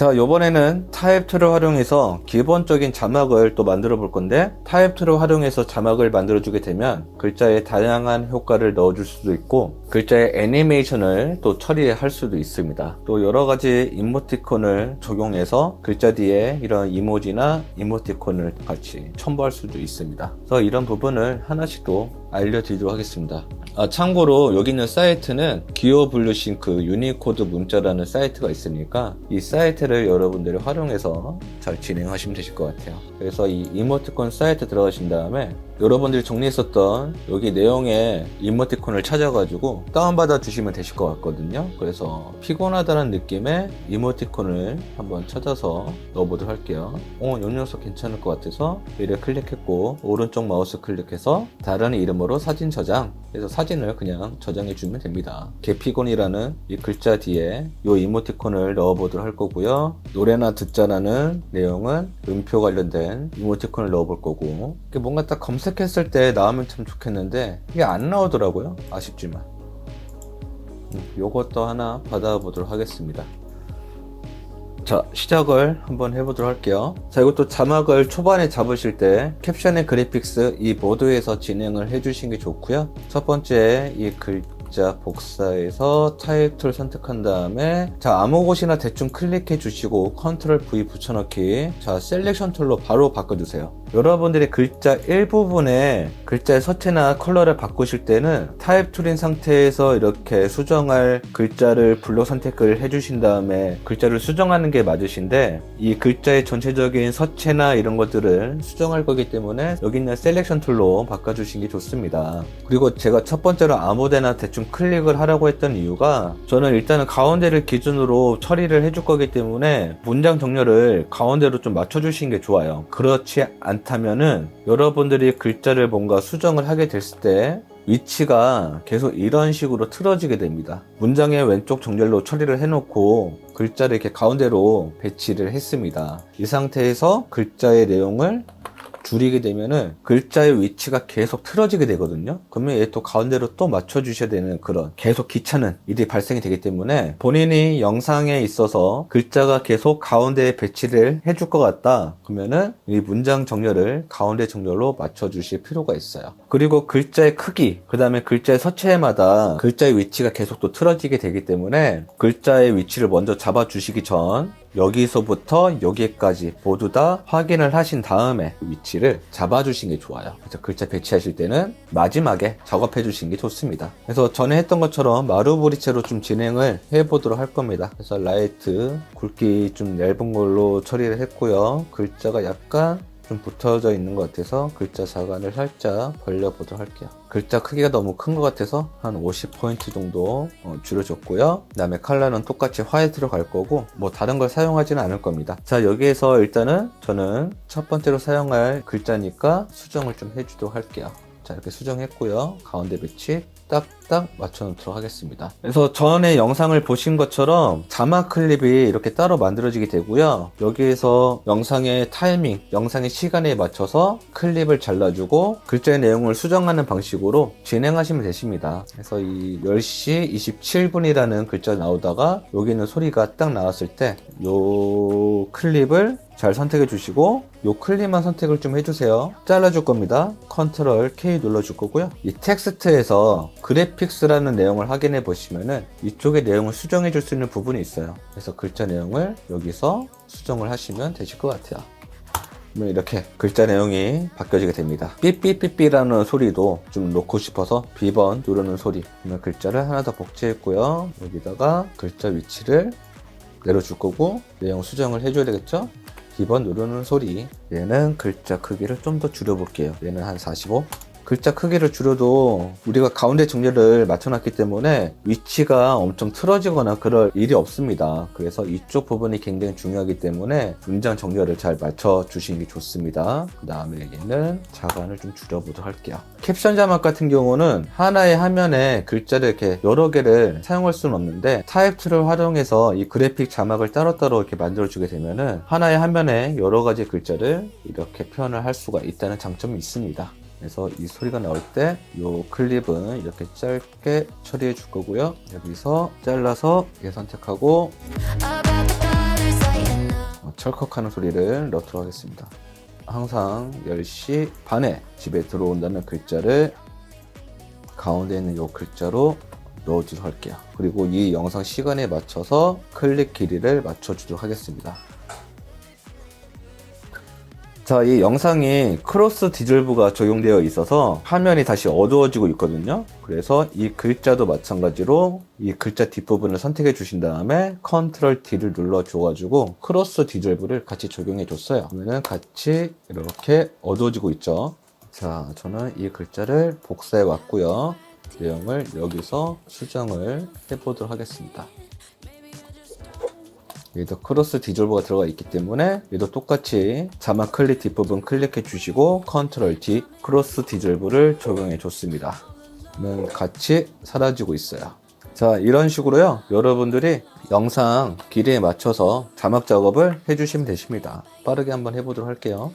자, 요번에는 타입 툴을 활용해서 기본적인 자막을 또 만들어 볼 건데 타입 툴을 활용해서 자막을 만들어 주게 되면 글자에 다양한 효과를 넣어 줄 수도 있고 글자의 애니메이션을 또 처리할 수도 있습니다. 또 여러 가지 이모티콘을 적용해서 글자 뒤에 이런 이모지나 이모티콘을 같이 첨부할 수도 있습니다. 그래서 이런 부분을 하나씩 또 알려드리도록 하겠습니다. 아, 참고로 여기 있는 사이트는 기어 블루싱크 유니코드 문자라는 사이트가 있으니까 이 사이트를 여러분들이 활용해서 잘 진행하시면 되실 것 같아요. 그래서 이 이모티콘 사이트 들어가신 다음에 여러분들이 정리했었던 여기 내용의 이모티콘을 찾아가지고 다운받아 주시면 되실 것 같거든요. 그래서 피곤하다는 느낌의 이모티콘을 한번 찾아서 넣어보도록 할게요. 어, 이 녀석 괜찮을 것 같아서 얘를 클릭했고 오른쪽 마우스 클릭해서 다른 이름으로 사진 저장 그래서 사진을 그냥 저장해 주면 됩니다. 개피곤이라는 이 글자 뒤에 이 이모티콘을 넣어보도록 할 거고요. 노래나 듣자라는 내용은 음표 관련된 이모티콘을 넣어볼 거고 뭔가 딱 검색 했을 때 나오면 참 좋겠는데 이게 안 나오더라고요. 아쉽지만 음, 요것도 하나 받아보도록 하겠습니다. 자, 시작을 한번 해보도록 할게요. 자, 이것도 자막을 초반에 잡으실 때 캡션의 그래픽스 이 모드에서 진행을 해주신 게 좋고요. 첫 번째 이 글자 복사해서 타입 툴 선택한 다음에 자, 아무 곳이나 대충 클릭해 주시고 컨트롤 V 붙여넣기 자, 셀렉션 툴로 바로 바꿔주세요. 여러분들이 글자 일부분에 글자의 서체나 컬러를 바꾸실 때는 타입 툴인 상태에서 이렇게 수정할 글자를 블록 선택을 해주신 다음에 글자를 수정하는 게 맞으신데 이 글자의 전체적인 서체나 이런 것들을 수정할 거기 때문에 여기 있는 셀렉션 툴로 바꿔주신 게 좋습니다. 그리고 제가 첫 번째로 아무데나 대충 클릭을 하라고 했던 이유가 저는 일단은 가운데를 기준으로 처리를 해줄 거기 때문에 문장 정렬을 가운데로 좀 맞춰주신 게 좋아요. 그렇지 않 다면은 여러분들이 글자를 뭔가 수정을 하게 됐을 때 위치가 계속 이런 식으로 틀어지게 됩니다. 문장의 왼쪽 정렬로 처리를 해놓고 글자를 이렇게 가운데로 배치를 했습니다. 이 상태에서 글자의 내용을 줄이게 되면은 글자의 위치가 계속 틀어지게 되거든요. 그러면 얘 또 가운데로 또 맞춰주셔야 되는 그런 계속 귀찮은 일이 발생이 되기 때문에 본인이 영상에 있어서 글자가 계속 가운데에 배치를 해줄 것 같다. 그러면은 이 문장 정렬을 가운데 정렬로 맞춰주실 필요가 있어요. 그리고 글자의 크기, 그 다음에 글자의 서체마다 글자의 위치가 계속 또 틀어지게 되기 때문에 글자의 위치를 먼저 잡아주시기 전 여기서부터 여기까지 모두 다 확인을 하신 다음에 위치를 잡아주신 게 좋아요. 그래서 글자 배치하실 때는 마지막에 작업해 주신 게 좋습니다. 그래서 전에 했던 것처럼 마루브리체로 좀 진행을 해보도록 할 겁니다. 그래서 라이트 굵기 좀 얇은 걸로 처리를 했고요. 글자가 약간 좀 붙어져 있는 것 같아서 글자 자간을 살짝 벌려보도록 할게요. 글자 크기가 너무 큰 것 같아서 한 50포인트 정도 어, 줄여줬고요. 그 다음에 컬러는 똑같이 화이트로 갈 거고 뭐 다른 걸 사용하지는 않을 겁니다. 자 여기에서 일단은 저는 첫 번째로 사용할 글자니까 수정을 좀 해주도록 할게요. 자 이렇게 수정했고요. 가운데 배치 딱 딱 맞춰 놓도록 하겠습니다. 그래서 전에 영상을 보신 것처럼 자막 클립이 이렇게 따로 만들어지게 되고요. 여기에서 영상의 타이밍, 영상의 시간에 맞춰서 클립을 잘라주고 글자의 내용을 수정하는 방식으로 진행하시면 되십니다. 그래서 이 10시 27분이라는 글자 나오다가 여기 있는 소리가 딱 나왔을 때이 클립을 잘 선택해 주시고 요 클립만 선택을 좀 해주세요 잘라줄 겁니다 컨트롤 K 눌러줄 거고요 이 텍스트에서 그래픽 스라는 내용을 확인해 보시면은 이쪽에 내용을 수정해 줄 수 있는 부분이 있어요. 그래서 글자 내용을 여기서 수정을 하시면 되실 것 같아요. 이렇게 글자 내용이 바뀌어지게 됩니다. 삐삐삐삐라는 소리도 좀 놓고 싶어서 B번 누르는 소리. 글자를 하나 더 복제했고요. 여기다가 글자 위치를 내려줄 거고 내용 수정을 해줘야 되겠죠? 2번 누르는 소리. 얘는 글자 크기를 좀 더 줄여볼게요. 얘는 한 45 글자 크기를 줄여도 우리가 가운데 정렬을 맞춰놨기 때문에 위치가 엄청 틀어지거나 그럴 일이 없습니다. 그래서 이쪽 부분이 굉장히 중요하기 때문에 문장 정렬을 잘 맞춰주시는 게 좋습니다. 그 다음에 얘는 자간을 좀 줄여보도록 할게요. 캡션 자막 같은 경우는 하나의 화면에 글자를 이렇게 여러 개를 사용할 수는 없는데 타입 툴을 활용해서 이 그래픽 자막을 따로따로 이렇게 만들어주게 되면은 하나의 화면에 여러 가지 글자를 이렇게 표현을 할 수가 있다는 장점이 있습니다. 그래서 이 소리가 나올 때 이 클립은 이렇게 짧게 처리해 줄 거고요. 여기서 잘라서 얘 선택하고 어, 철컥하는 소리를 넣도록 하겠습니다. 항상 10시 반에 집에 들어온다는 글자를 가운데 있는 이 글자로 넣어주도록 할게요. 그리고 이 영상 시간에 맞춰서 클릭 길이를 맞춰주도록 하겠습니다. 자, 이 영상이 크로스 디졸브가 적용되어 있어서 화면이 다시 어두워지고 있거든요. 그래서 이 글자도 마찬가지로 이 글자 뒷부분을 선택해 주신 다음에 컨트롤 D를 눌러 줘가지고 크로스 디졸브를 같이 적용해 줬어요. 그러면 같이 이렇게 어두워지고 있죠. 자, 저는 이 글자를 복사해 왔고요. 내용을 여기서 수정을 해보도록 하겠습니다. 얘도 크로스 디졸버가 들어가 있기 때문에 얘도 똑같이 자막 클릭 뒷부분 클릭해 주시고 컨트롤 D 크로스 디졸브를 적용해 줬습니다. 는 같이 사라지고 있어요. 자 이런 식으로요 여러분들이 영상 길이에 맞춰서 자막 작업을 해주시면 되십니다. 빠르게 한번 해보도록 할게요.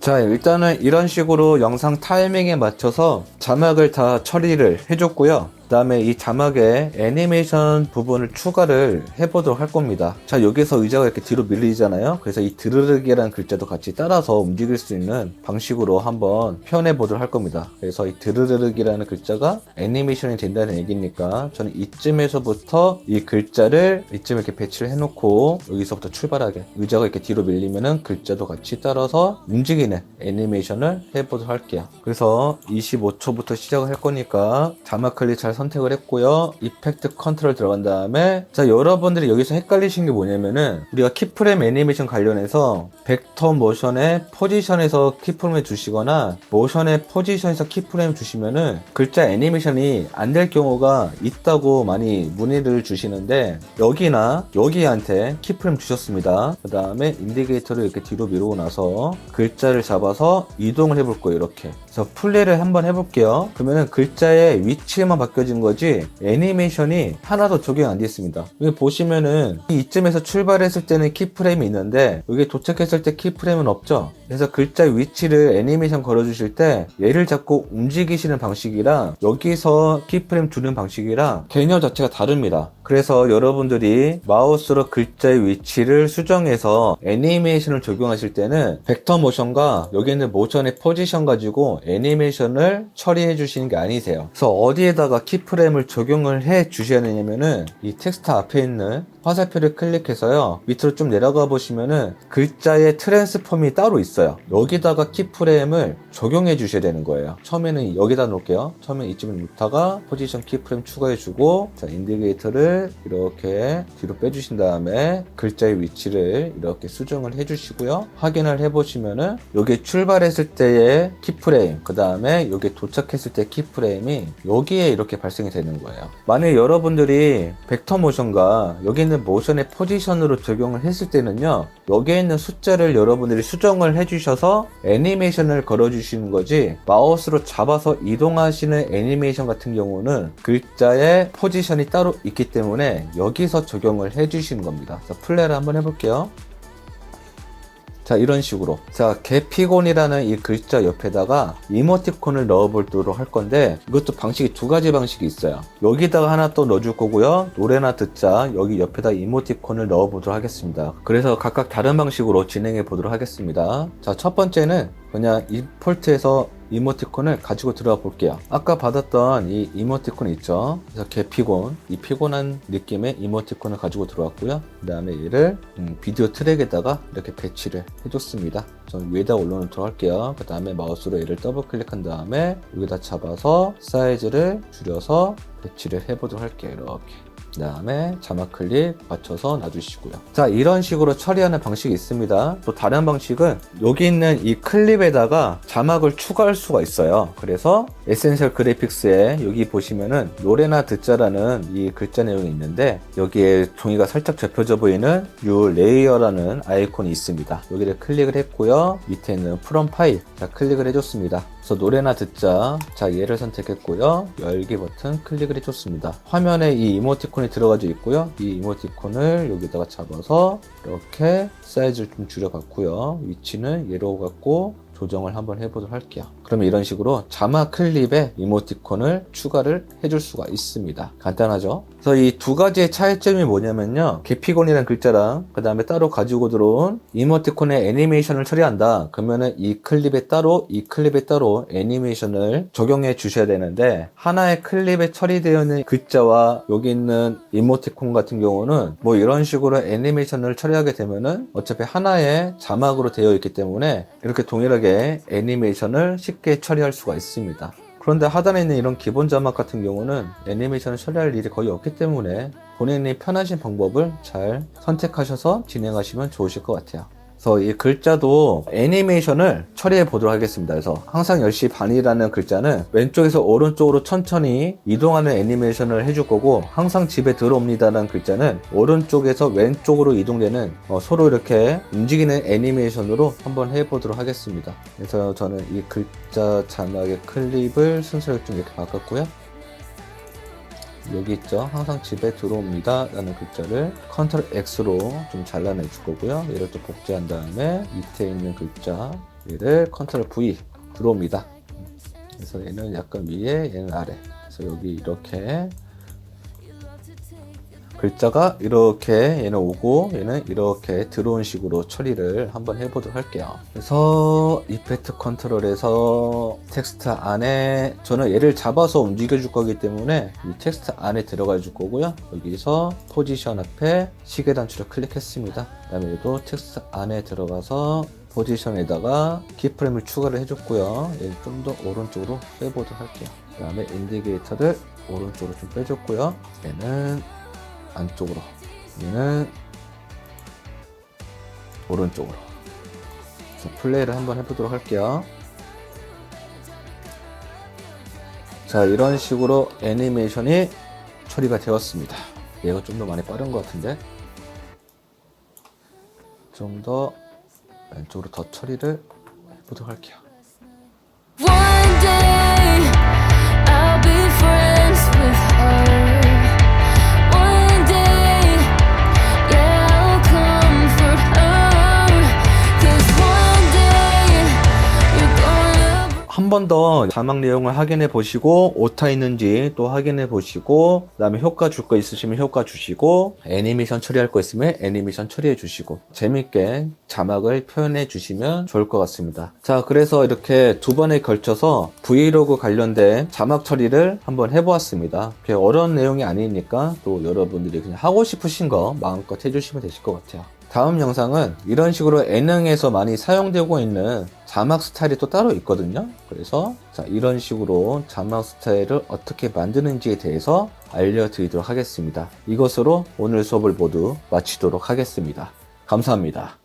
자, 일단은 이런 식으로 영상 타이밍에 맞춰서 자막을 다 처리를 해줬고요. 그 다음에 이 자막에 애니메이션 부분을 추가를 해보도록 할 겁니다. 자, 여기서 의자가 이렇게 뒤로 밀리잖아요. 그래서 이 드르륵이라는 글자도 같이 따라서 움직일 수 있는 방식으로 한번 표현해 보도록 할 겁니다. 그래서 이 드르륵이라는 글자가 애니메이션이 된다는 얘기니까 저는 이쯤에서부터 이 글자를 이쯤 이렇게 배치를 해놓고 여기서부터 출발하게 의자가 이렇게 뒤로 밀리면은 글자도 같이 따라서 움직이는 애니메이션을 해보도록 할게요. 그래서 25초부터 시작을 할 거니까 자막 클릭 잘 선택을 했고요. 이펙트 컨트롤 들어간 다음에 자 여러분들이 여기서 헷갈리신 게 뭐냐면은 우리가 키프레임 애니메이션 관련해서 벡터 모션의 포지션에서 키프레임을 주시거나 모션의 포지션에서 키프레임 주시면은 글자 애니메이션이 안 될 경우가 있다고 많이 문의를 주시는데 여기나 여기한테 키프레임 주셨습니다. 그 다음에 인디게이터를 이렇게 뒤로 미루고 나서 글자를 잡아서 이동을 해볼 거예요. 이렇게. 그래서 플레이를 한번 해볼게요. 그러면은 글자의 위치만 바뀌어진 거지 애니메이션이 하나도 적용 안돼 있습니다. 여기 보시면은 이쯤에서 출발했을 때는 키프레임이 있는데 여기 도착했을 때 키프레임은 없죠. 그래서 글자 위치를 애니메이션 걸어주실 때 얘를 잡고 움직이시는 방식이랑 여기서 키프레임 주는 방식이랑 개념 자체가 다릅니다. 그래서 여러분들이 마우스로 글자의 위치를 수정해서 애니메이션을 적용하실 때는 벡터 모션과 여기 있는 모션의 포지션 가지고 애니메이션을 처리해 주시는 게 아니세요. 그래서 어디에다가 키프레임을 적용을 해 주셔야 되냐면은 이 텍스트 앞에 있는 화살표를 클릭해서요 밑으로 좀 내려가 보시면은 글자의 트랜스폼이 따로 있어요. 여기다가 키프레임을 적용해 주셔야 되는 거예요. 처음에는 여기다 놓을게요. 처음에 이쯤에 놓다가 포지션 키프레임 추가해 주고 자 인디게이터를 이렇게 뒤로 빼주신 다음에 글자의 위치를 이렇게 수정을 해 주시고요. 확인을 해 보시면은 여기 출발했을 때의 키프레임 그 다음에 여기 도착했을 때 키프레임이 여기에 이렇게 발생이 되는 거예요. 만약 여러분들이 벡터 모션과 여기 있는 모션의 포지션으로 적용을 했을 때는요 여기에 있는 숫자를 여러분들이 수정을 해주셔서 애니메이션을 걸어주시는 거지 마우스로 잡아서 이동하시는 애니메이션 같은 경우는 글자의 포지션이 따로 있기 때문에 여기서 적용을 해주시는 겁니다. 플레이를 한번 해볼게요 자 이런 식으로. 자 개피곤이라는 이 글자 옆에다가 이모티콘을 넣어보도록 할 건데 이것도 방식이 두 가지 방식이 있어요. 여기다가 하나 또 넣어줄 거고요. 노래나 듣자. 여기 옆에다 이모티콘을 넣어보도록 하겠습니다. 그래서 각각 다른 방식으로 진행해 보도록 하겠습니다. 자 첫 번째는 그냥 이 폴트에서 이모티콘을 가지고 들어가 볼게요. 아까 받았던 이 이모티콘 있죠? 그래서 개피곤, 이 피곤한 느낌의 이모티콘을 가지고 들어왔고요. 그 다음에 얘를 음, 비디오 트랙에다가 이렇게 배치를 해줬습니다. 전 위에다 올려놓도록 할게요. 그 다음에 마우스로 얘를 더블 클릭한 다음에 여기다 잡아서 사이즈를 줄여서 배치를 해보도록 할게요. 이렇게. 그 다음에 자막 클릭 맞춰서 놔주시고요. 자, 이런 식으로 처리하는 방식이 있습니다. 또 다른 방식은 여기 있는 이 클립에다가 자막을 추가할 수가 있어요. 그래서 에센셜 그래픽스에 여기 보시면은 노래나 듣자라는 이 글자 내용이 있는데 여기에 종이가 살짝 접혀져 보이는 유 레이어라는 아이콘이 있습니다. 여기를 클릭을 했고요. 밑에 있는 프롬 파일 자 클릭을 해줬습니다. 그래서 노래나 듣자. 자, 얘를 선택했고요. 열기 버튼 클릭을 해줬습니다. 화면에 이 이모티콘이 들어가져 있고요. 이 이모티콘을 여기다가 잡아서 이렇게 사이즈를 좀 줄여봤고요. 위치는 얘로 갖고 조정을 한번 해보도록 할게요. 그러면 이런 식으로 자막 클립에 이모티콘을 추가를 해줄 수가 있습니다. 간단하죠? 그래서 이 두 가지의 차이점이 뭐냐면요. 개피곤이라는 글자랑 그 다음에 따로 가지고 들어온 이모티콘의 애니메이션을 처리한다. 그러면은 이 클립에 따로 이 클립에 따로 애니메이션을 적용해 주셔야 되는데 하나의 클립에 처리되어 있는 글자와 여기 있는 이모티콘 같은 경우는 뭐 이런 식으로 애니메이션을 처리하게 되면은 어차피 하나의 자막으로 되어 있기 때문에 이렇게 동일하게 애니메이션을 쉽게 처리할 수가 있습니다. 그런데 하단에 있는 이런 기본 자막 같은 경우는 애니메이션을 처리할 일이 거의 없기 때문에 본인이 편하신 방법을 잘 선택하셔서 진행하시면 좋으실 것 같아요. 그래서 이 글자도 애니메이션을 처리해 보도록 하겠습니다. 그래서 항상 10시 반이라는 글자는 왼쪽에서 오른쪽으로 천천히 이동하는 애니메이션을 해줄 거고 항상 집에 들어옵니다라는 글자는 오른쪽에서 왼쪽으로 이동되는 어, 서로 이렇게 움직이는 애니메이션으로 한번 해보도록 하겠습니다. 그래서 저는 이 글자 자막의 클립을 순서를 좀 이렇게 바꿨고요. 여기 있죠. 항상 집에 들어옵니다. 라는 글자를 컨트롤 X로 좀 잘라내 줄 거고요. 얘를 또 복제한 다음에 밑에 있는 글자 얘를 컨트롤 V 들어옵니다. 그래서 얘는 약간 위에 얘는 아래. 그래서 여기 이렇게 글자가 이렇게 얘는 오고 얘는 이렇게 들어온 식으로 처리를 한번 해보도록 할게요. 그래서 이펙트 컨트롤에서 텍스트 안에 저는 얘를 잡아서 움직여 줄 거기 때문에 이 텍스트 안에 들어가 줄 거고요. 여기서 포지션 앞에 시계 단추를 클릭했습니다. 그 다음에 얘도 텍스트 안에 들어가서 포지션에다가 키프레임을 추가를 해줬고요. 얘를 좀더 오른쪽으로 빼보도록 할게요. 그 다음에 인디게이터를 오른쪽으로 좀 빼줬고요. 얘는 안쪽으로. 얘는 오른쪽으로. 그래서 플레이를 한번 해보도록 할게요. 자 이런 식으로 애니메이션이 처리가 되었습니다. 얘가 좀 더 많이 빠른 것 같은데? 좀 더 왼쪽으로 더 처리를 해보도록 할게요 한 번 더 자막 내용을 확인해 보시고 오타 있는지 또 확인해 보시고 그다음에 효과 줄 거 있으시면 효과 주시고 애니메이션 처리할 거 있으면 애니메이션 처리해 주시고 재밌게 자막을 표현해 주시면 좋을 것 같습니다. 자 그래서 이렇게 두 번에 걸쳐서 브이로그 관련된 자막 처리를 한번 해보았습니다. 어려운 내용이 아니니까 또 여러분들이 그냥 하고 싶으신 거 마음껏 해주시면 되실 것 같아요. 다음 영상은 이런 식으로 예능에서 많이 사용되고 있는 자막 스타일이 또 따로 있거든요. 그래서 자, 이런 식으로 자막 스타일을 어떻게 만드는지에 대해서 알려드리도록 하겠습니다. 이것으로 오늘 수업을 모두 마치도록 하겠습니다. 감사합니다.